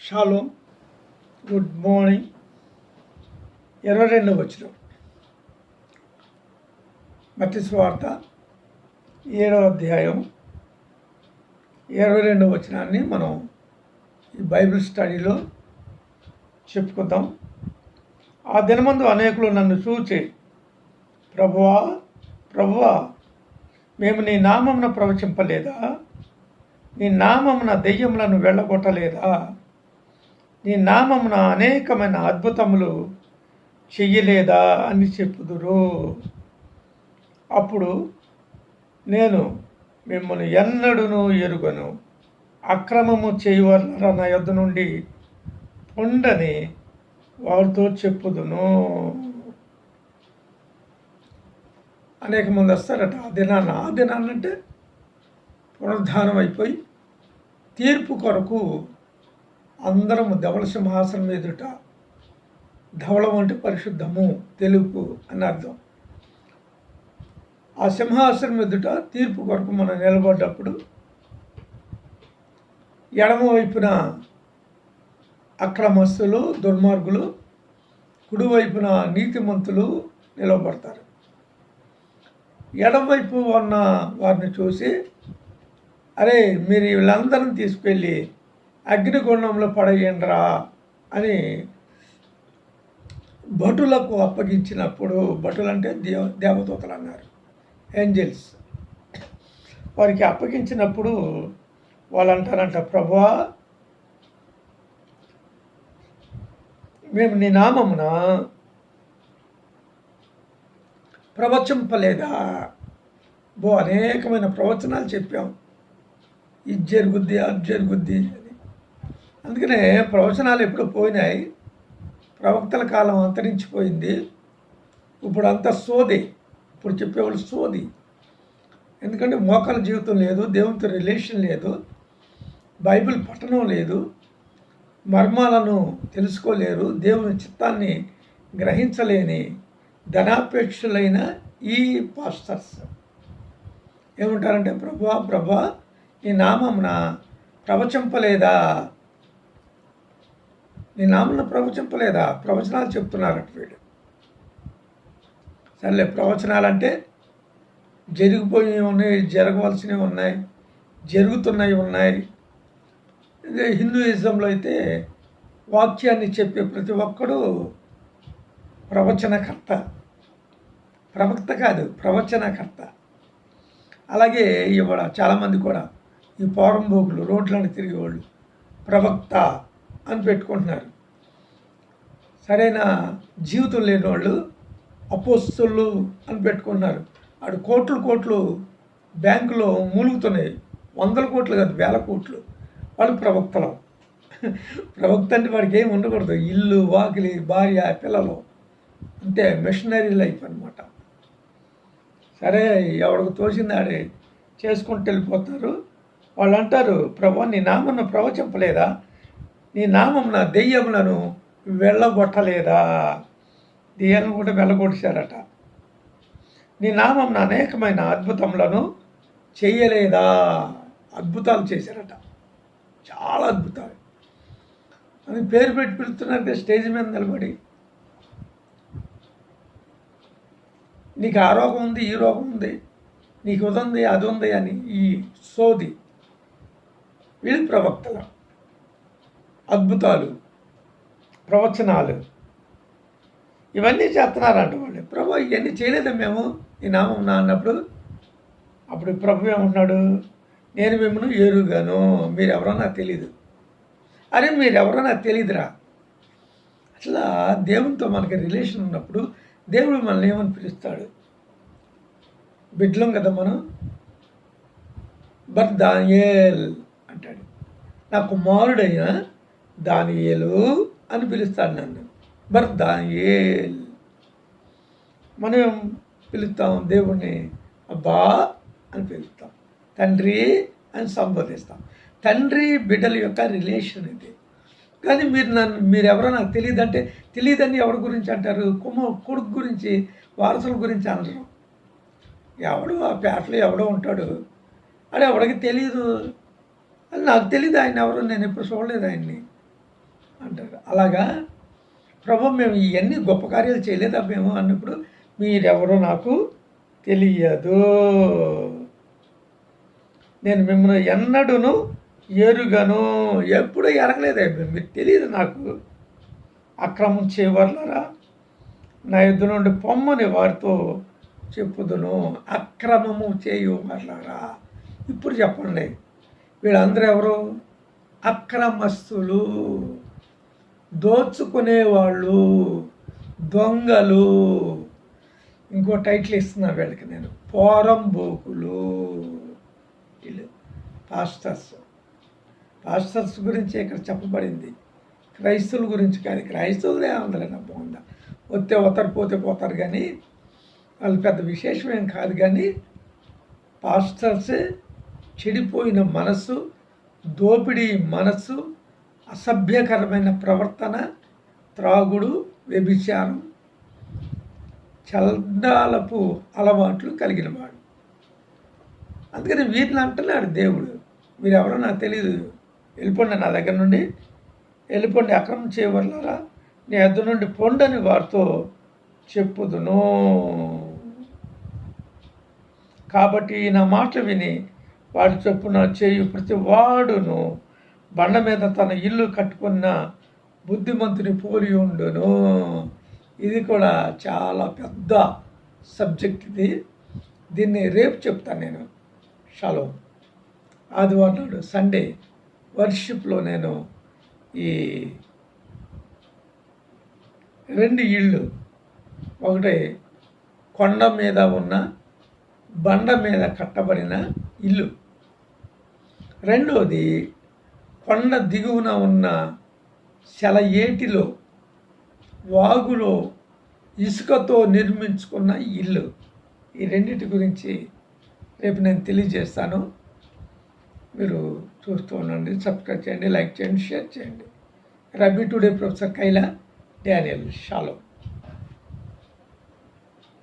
Shallow good morning ఇరవై రెండవ వచ్చిన మట్టి స్వార్త ఏడవ అధ్యాయం ఇరవై రెండవ వచనాన్ని మనం ఈ బైబిల్ స్టడీలో చెప్పుకుందాం. ఆ దినమందు అనేకులు నన్ను చూచి ప్రభువా ప్రభువా మేము నీ నామమున ప్రవచింపలేదా? నీ నామమున దెయ్యములను వెళ్ళగొట్టలేదా? నీ నామమున అనేకమైన అద్భుతములు చెయ్యలేదా అని చెప్పుదురు. అప్పుడు నేను మిమ్మల్ని ఎన్నడూను ఎరుగను. అక్రమము చేయవలన నా యొద్ నుండి పొండని వారితో చెప్పుదును. అనేక మంది వస్తారట ఆ దినాన్ని ఆ దినాలంటే పునరుద్ధానం అయిపోయి తీర్పు కొరకు అందరం ధవళ సింహాసనం ఎదుట ధవళం అంటే పరిశుద్ధము తెలుపు అని అర్థం. ఆ సింహాసనం ఎదుట తీర్పు కొరకు మనం నిలబడ్డప్పుడు ఎడమ వైపున అక్రమస్తులు దుర్మార్గులు కుడివైపున నీతిమంతులు నిలబడతారు. ఎడమవైపు ఉన్న వారిని చూసి అరే మీరు వీళ్ళందరిని తీసుకెళ్ళి అగ్నిగుండంలో పడేయండిరా అని భటులకు అప్పగించినప్పుడు భటులు అంటే దేవ దేవదూతలు అన్నారు. ఏంజల్స్. వారికి అప్పగించినప్పుడు వాళ్ళు అంటారంట ప్రభా మేము నీ నామమున ప్రవచింపలేదా? బో అనేకమైన ప్రవచనాలు చెప్పాం. ఇది జరుగుద్ది అది జరుగుద్ది అని అందుకనే ప్రవచనాలు ఎప్పుడు పోయినాయి. ప్రవక్తల కాలం అంతరించిపోయింది. ఇప్పుడు అంతా సోది. ఇప్పుడు చెప్పేవాళ్ళు సోది. ఎందుకంటే మోకాల జీవితం లేదు దేవునితో రిలేషన్ లేదు బైబిల్ పఠనం లేదు మర్మాలను తెలుసుకోలేరు దేవుని చిత్తాన్ని గ్రహించలేని ధనాపేక్షలైన ఈ పాస్టర్స్. ఏమంటారంటే ప్రభా ప్రభా నీ నామమున ప్రవచింపలేదా? నీ నామను ప్రవచింపలేదా? ప్రవచనాలు చెప్తున్నారట వీడు. సర్లే ప్రవచనాలంటే జరిగిపోయి ఉన్నాయి జరగవలసినవి ఉన్నాయి జరుగుతున్నాయి ఉన్నాయి. ఇదే హిందూయిజంలో అయితే వాక్యాన్ని చెప్పే ప్రతి ఒక్కడు ప్రవచనకర్త. ప్రవక్త కాదు ప్రవచనకర్త. అలాగే ఇవాళ చాలామంది కూడా ఈ పోరంబోకులు రోడ్లను తిరిగేవాళ్ళు. ప్రవక్త. అని పెట్టుకుంటున్నారు. సరైన జీవితం లేని వాళ్ళు అపోస్తులు అని పెట్టుకుంటున్నారు. ఆడు కోట్లు కోట్లు బ్యాంకులో మూలుగుతున్నాయి. వందల కోట్లు కాదు వేల కోట్లు. వాళ్ళు ప్రవక్తలు. ప్రవక్త అంటే వాడికి ఏమి ఉండకూడదు. ఇల్లు వాకిలి భార్య పిల్లలు. అంటే మిషనరీ లైఫ్ అనమాట సరే ఎవరికి తోచింది ఆడే చేసుకుంటూ వెళ్ళిపోతారు వాళ్ళు అంటారు ప్రభా నీ నామన్న ప్రవచింపలేదా? నీ నామం నా దెయ్యములను వెళ్ళగొట్టలేదా? దెయ్యాలను కూడా వెళ్ళగొట్టారట నీ నామం అనేకమైన అద్భుతములను చేయలేదా? అద్భుతాలు చేశారట. చాలా అద్భుతాలు. అని పేరు పెట్టి పిలుస్తున్నారు స్టేజ్ మీద నిలబడి. నీకు ఆ రోగం ఉంది ఈ రోగం ఉంది నీకు ఇది ఉంది అది ఉంది అని ఈ సోది. వీళ్ళు ప్రవక్తలు. అద్భుతాలు ప్రవచనాలు. ఇవన్నీ చేస్తున్నారంట వాళ్ళు. ప్రభు ఇవన్నీ చేయలేదా మేము? ఈ నామం నా అన్నప్పుడు అప్పుడు ప్రభు ఏమన్నాడు నేను మిమ్మల్ని ఏరుగాను. మీరెవరో నాకు తెలీదు. అరే మీరెవరో నాకు తెలియదురా అట్లా దేవునితో మనకి రిలేషన్ ఉన్నప్పుడు దేవుడు మనల్ని ఏమని పిలుస్తాడు? బిడ్లం కదా మనం? బట్ దానియేల్ అంటాడు. నా కుమారుడైనా దానియేలు అని పిలుస్తాడు నన్ను. మరి దానియేల్ మనం పిలుస్తాం? దేవుణ్ణి అబ్బా అని పిలుస్తాం. తండ్రి అని సంబోధిస్తాం. తండ్రి బిడ్డల యొక్క రిలేషన్ ఇది. కానీ మీరు నన్ను మీరు ఎవరో నాకు తెలియదు అంటే తెలియదని ఎవరి గురించి అంటారు? కుమ్మ కొడుకు గురించి వారసుల గురించి అనరు. ఎవడు ఆ పేటలో ఎవడో ఉంటాడు. అది ఎవడికి తెలియదు అది నాకు తెలియదు ఆయన ఎవరు నేను ఎప్పుడు చూడలేదు ఆయన్ని. అంటారు. అలాగా? ప్రభు మేము ఇవన్నీ గొప్ప కార్యాలు చేయలేదా మేము అన్నప్పుడు మీరెవరో నాకు తెలియదు. నేను మిమ్మల్ని ఎన్నడూను ఎరుగను ఎప్పుడూ ఎరగలేదు. మీకు తెలియదు నాకు. అక్రమం చేయవర్లరా నా యుద్ధ నుండి పొమ్మని వారితో చెప్పుదును. అక్రమము చేయవర్లరా? ఇప్పుడు చెప్పండి. వీళ్ళందరూ ఎవరు? అక్రమస్తులు. దోచుకునేవాళ్ళు దొంగలు. ఇంకో టైటిల్ ఇస్తున్నా వీళ్ళకి నేను. పోరంబోకులు వీళ్ళు పాస్టర్స్. పాస్టర్స్ గురించి ఇక్కడ చెప్పబడింది. క్రైస్తవుల గురించి కానీ క్రైస్తవులే ఉందలేనా బాగుందా వస్తే వతరు పోతే పోతారు కానీ వాళ్ళు పెద్ద విశేషం ఏం కాదు కానీ పాస్టర్స్ చెడిపోయిన మనసు దోపిడీ మనసు అసభ్యకరమైన ప్రవర్తన త్రాగుడు వ్యభిచారం చల్దాలపు అలవాట్లు కలిగిన వాడు. అందుకని వీరిని అంటున్నాడు దేవుడు. మీరెవరో నాకు తెలియదు వెళ్ళిపోండి నా దగ్గర నుండి. వెళ్ళిపోండి అక్రమం చేయవర్లారా నీ ఎద్దు నుండి పొండని వారితో చెప్పుదును. కాబట్టి నా మాటలు విని వాడు చొప్పున చేయు ప్రతి వాడును బండ మీద తన ఇల్లు కట్టుకున్న బుద్ధిమంతుని పోలి ఉండును. ఇది కూడా చాలా పెద్ద సబ్జెక్ట్ ఇది. దీన్ని రేపు చెప్తాను నేను. షలో. ఆదివారం నాడు సండే వర్షిప్లో నేను ఈ రెండు ఇళ్ళు ఒకటి కొండ మీద ఉన్న బండ మీద కట్టబడిన ఇల్లు. రెండోది కొండ దిగువన ఉన్న సెలయేటిలో వాగులో ఇసుకతో నిర్మించుకున్న ఇల్లు. ఈ రెండింటి గురించి రేపు నేను తెలియజేస్తాను. మీరు చూస్తూ ఉండండి సబ్స్క్రైబ్ చేయండి లైక్ చేయండి షేర్ చేయండి. Rabbi today professor Kayla Daniel shallow.